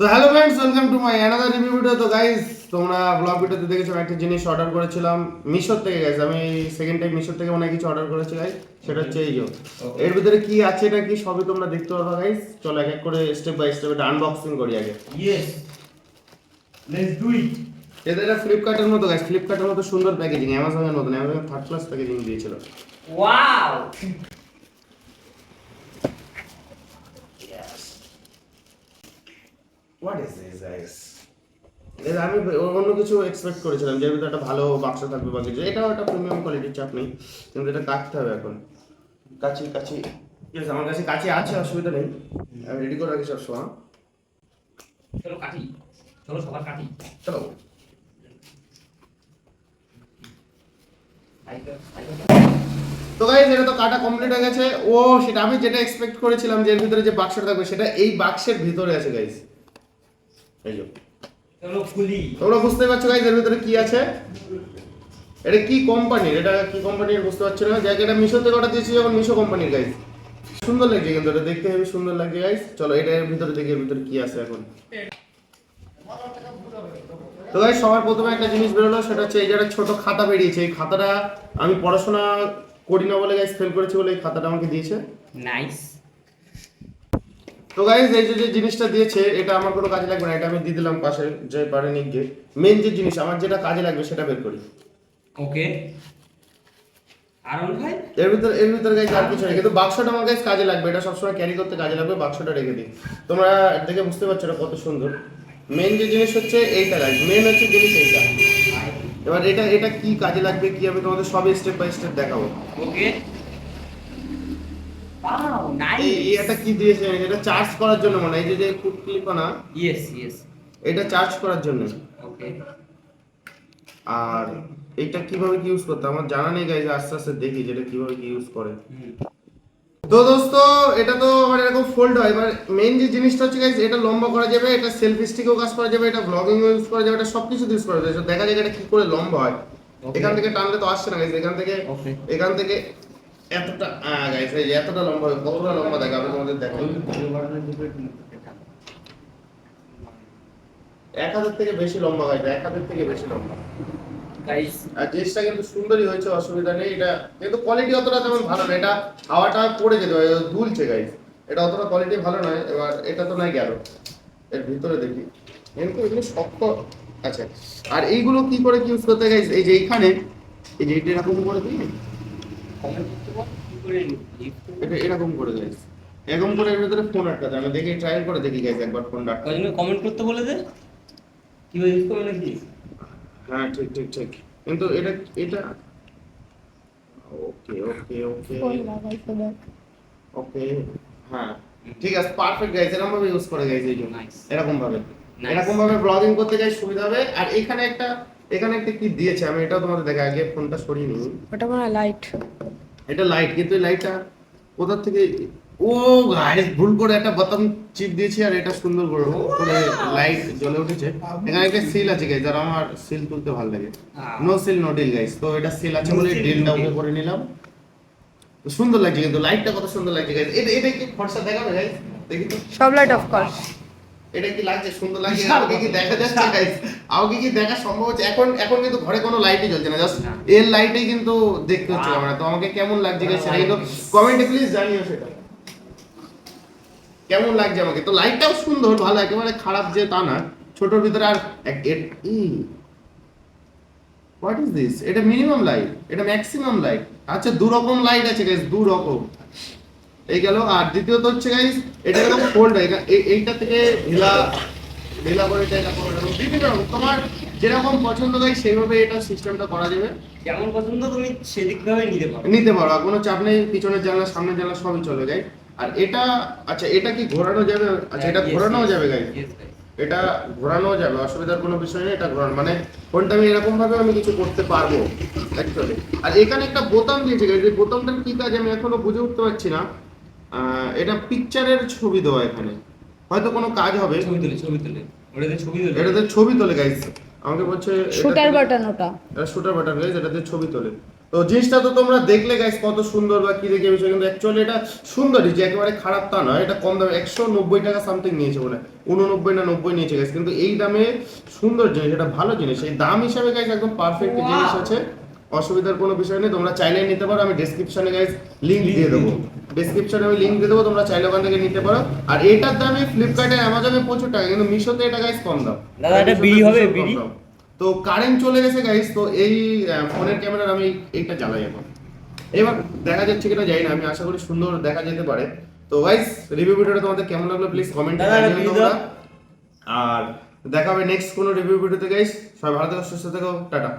তো hello friends welcome to my another review video তো guys তোমরা ব্লগ ভিডিওতে দেখেছ একটা জিনিস অর্ডার করেছিলাম মিশোর থেকে গাইস আমি সেকেন্ড টাইম মিশোর থেকে অনেক কিছু অর্ডার করেছি গাইস সেটা হচ্ছে এই যে। এর ভিতরে কি আছে এটা কি সবই তোমরা দেখতে পারবে গাইস চলো এক এক করে স্টেপ বাই স্টেপ এটা আনবক্সিং করি আগে। Yes. Let's do it. এটা এটা ফ্লিপকার্টের মতো গাইস ফ্লিপকার্টের মতো সুন্দর প্যাকেজিং অ্যামাজনের মতো না অ্যামাজন থার্ড ক্লাস প্যাকেজিং দিয়েছিল। Wow. What is this guys আমি অন্য কিছু এক্সপেক্ট করেছিলাম যে ভিতরে একটা ভালো বাক্স থাকবে বা কিছু। এটাও একটা প্রিমিয়াম কোয়ালিটির চাপ নেই। কিন্তু এটা কাটতে হবে এখন। কাছি কাছি ঠিক আছে আমার কাছে কাছে আছে অসুবিধা নেই। আমি রেডি করে রাখি সবসময় চলো কাটি। চলো সবার কাটি। চলো। তো গাইজ এটা তো কাটা কমপ্লিট হয়ে গেছে। ও সেটা আমি যেটা এক্সপেক্ট করেছিলাম যে এর ভিতরে যে বাক্সটা থাকবে সেটা এই বাক্সের ভিতরে আছে গাইজ এই যে। চলো খুলি। তোমরা বুঝতে পারছ গাইজ এর ভিতরে কি আছে? এটা কি কোম্পানির এটা কি কোম্পানির বুঝতে পারছ না? জায়গাটা মিশো থেকে অর্ডার দিয়েছি যখন মিশো কোম্পানির গাইজ সুন্দর লাগছে কিন্তু এটা দেখতে হেবি সুন্দর লাগছে গাইজ চলো এটা এর ভিতরে দেখি এর ভিতরে কি আছে এখন। তো গাইজ সবার প্রথমে একটা জিনিস বেরোলো সেটা হচ্ছে এই যে একটা ছোট খাতা বেরিয়েছে। এই খাতাটা আমি পড়াশোনা করি না বলে গাইজ ফেল করেছি বলে এই খাতাটা আমাকে দিয়েছে। নাইস তো গাইজ এই যে জিনিসটা দিয়েছে এটা আমার কোনো কাজে লাগবে না এটা আমি দিয়ে দিলাম পাশে যে পারে নিক গিয়ে মেন যে জিনিস আমার যেটা কাজে লাগবে সেটা বের করি। ওকে। আরন ভাই? এর ভিতরে এর ভিতরে গাইজ আর কিছু নেই। কিন্তু বাক্সটা আমার গাইজ কাজে লাগবে এটা সবসময় ক্যারি করতে কাজে লাগবে বাক্সটা রেখে দিই তোমরা দেখে বুঝতে পারছ এটা কত সুন্দর। মেন যে জিনিস হচ্ছে এইটা গাইজ মেন হচ্ছে জিনিস এইটা। এবার এটা এটা কি কাজে লাগবে কি আমি তোমাদের সব স্টেপ বাই স্টেপ দেখাবো। ওকে। ওয়াও নাইস এই কি দিয়েছে? এটা চার্জ করার জন্য মানে এই যে ফুট ক্লিপ ইয়েস ইয়েস এটা চার্জ করার জন্য। ওকে আর এইটা কীভাবে কি ইউজ করতে আমার জানা নেই গাইজ আস্তে আস্তে দেখি যেটা কীভাবে কি ইউজ করে। তো দোস্ত এটা তো মানে এরকম ফোল্ড হয়। এবার মেইন যে জিনিসটা হচ্ছে গাইজ এটা লম্বা করা যাবে এটা সেলফি স্টিকেও কাজ করা যাবে এটা ব্লগিং ইউজ করা যাবে এটা সবকিছু ইউজ করা যাবে। দেখা যায় এটা কি করে লম্বা হয়। এখান থেকে টানলে তো আসছে না গাইজ এখান থেকে এখান থেকে এতটা গাইজ এই এতটা লম্বা হবে কতটা লম্বা দেখে আমি তোমাদের দেখাই এক হাজার থেকে বেশি লম্বা গাইজ এক হাজার থেকে বেশি লম্বা। গাইস আর জিনিসটা কিন্তু সুন্দরই হয়েছে অসুবিধা নেই এটা কিন্তু কোয়ালিটি অতটা তেমন ভালো না এটা হাওয়াটা পড়ে যেতে হয় দুলছে গাইস এটা অতটা কোয়ালিটি ভালো নয় এবার এটা তো নাই গেল। এর ভিতরে দেখি। কিন্তু এগুলো শক্ত আচ্ছা আর এইগুলো কি করে ইউজ করতে গাইস এই যে এইখানে এই যে এটা এরকম করে দিই। এরকম করে গাইস এরকম করে এর ভিতরে ফোন আটকাতে আমি দেখি ট্রাই করে দেখি গাইস একবার ফোন আটকা কমেন্ট করতে বলে দে। কীভাবে ইউজ করবে নাকি? হ্যাঁ ঠিক ঠিক ঠিক। কিন্তু এটা এটা ওকে ওকে ওকে ওকে হ্যাঁ। ঠিক আছে পারফেক্ট গাইস এরকম ভাবে ইউজ করে গাইস এই জন্য. এরকম ভাবে এরকম ভাবে ব্লগিং করতে গাইস সুবিধা হবে। আর এখানে একটা এখানে একটা কি দিয়েছে? আমি এটাও তোমাদের দেখা আগে ফোনটা সরিয়ে নিই। ওটা মনে লাইট এটা লাইট কিন্তু এই লাইটটা কোথা থেকে? ও গাইস ভুল করে একটা বোতাম চিপ দিয়েছি আর এটা সুন্দর করে লাইট জ্বলে উঠেছে। এখানে একটা সিল আছে গাইস আর আমার সিল তুলতে ভালো লাগে। No seal no deal guys তো এটা সিল আছে বলে ডিলটা ওকে করে নিলাম। তো সুন্দর লাগছে কিন্তু লাইটটা কত সুন্দর লাগছে গাইস এটা এটা কি ফর্সা দেখাবে গাইস দেখি তো। সব লাইট অফ কর। এটা কি লাগছে? সুন্দর লাগছে? আমাকে কি দেখা যাচ্ছে গাইস আমাকে কি দেখা সম্ভব হচ্ছে? এখন এখন কিন্তু ঘরে কোনো লাইটই জ্বলছে না জাস্ট এর লাইটেই কিন্তু দেখতে হচ্ছে. ক্যামেরা তো আমাকে কেমন লাগছে গাইস সেটা কিন্তু কমেন্টে প্লিজ জানিও সেটা। কেমন লাগছে আমাকে? তো লাইটটাও সুন্দর ভালো একেবারে খারাপ যে তা না। ছোটর ভিতরে আর এক- এর- ই হোয়াট ইজ দিস এটা মিনিমাম লাইট এটা ম্যাক্সিমাম লাইট আচ্ছা দু রকম লাইট আছে গাইস দু রকম এই গেল আর দ্বিতীয়ত হচ্ছে গাইস এটা এরকম ফোল্ড হয় এইটা থেকে ঢিলা ঢিলা করে এটা এরকম বিভিন্ন রকম তোমার যেরকম পছন্দ গাইস সেইভাবে এটা সিস্টেমটা করা যাবে। যেমন পছন্দ তুমি সেদিক ভাবে নিতে পারো। নিতে পারো আর কোনো চাপ নেই পিছনের জানলা সামনের জানলা সবই চলে গাই আর এটা আচ্ছা এটা কি ঘোরানো যাবে? আচ্ছা এটা ঘোরানোও যাবে গাই এটা ঘোরানো যাবে অসুবিধার কোনো বিষয় নেই এটা ঘোরানো। মানে ফোনটা আমি এরকম ভাবে আমি কিছু করতে পারব অ্যাকচুয়ালি আর এখানে একটা বোতাম দিয়েছে বোতামটার কি কাজ আমি এখনও বুঝে উঠতে পারছি না। এটা পিকচারের ছবি দেওয়া এখানে। হয়তো কোনো কাজ হবে। ছবি তুলে ছবি তুলে। ওটাতে ছবি তুলে। এটাতে ছবি তোলে গাইস আমাকে বলছে শুটার বাটন ওটা। এটা শুটার বাটন গাইস এটাতে ছবি তোলে। তো জিনিসটা তো তোমরা দেখলে গাইস কত সুন্দর বা কি দেখে বিষয় কিন্তু অ্যাকচুয়ালি এটা সুন্দরই যে একেবারে খারাপ তা নয়। এটা কম দামে একশো নব্বই টাকা সামথিং নিয়েছে বলে। উননব্বই না নব্বই নিয়েছে গাইস কিন্তু এই দামে সুন্দর জিনিস এটা ভালো জিনিস। এই দাম হিসাবে গাইস একদম পারফেক্ট জিনিস আছে। অসুবিধার কোনো বিষয় নেই তোমরা চাইলে নিতে পারো আমি ডেসক্রিপশনে গাইস লিঙ্ক দিয়ে দেবো। ডেসক্রিপশনে আমি লিংক দিয়ে দেবো তোমরা চাইলে ওখান থেকে নিতে পারো। আর এটার দামে ফ্লিপকার্টে অ্যামাজনে প্রচুর টাকা কিন্তু মিশোতে এটা গাইস কম দাম। দাদা, এটা বিড়ি হবে, বিড়ি? তো কারেন্ট চলে গেছে গাইস তো এই ফোনের ক্যামেরার আমি এইটা চালাই এখন। এবার দেখা যাচ্ছে কিনা জানি না আমি আশা করি সুন্দর দেখা যেতে পারে। তো গাইস রিভিউ ভিডিওটা তোমাদের কেমন লাগল প্লিজ কমেন্ট তোমরা। আর দেখা হবে নেক্সট কোনো রিভিউ ভিডিওতে গাইস সবাই ভালো থেকো সুস্থ থেকো টাটা।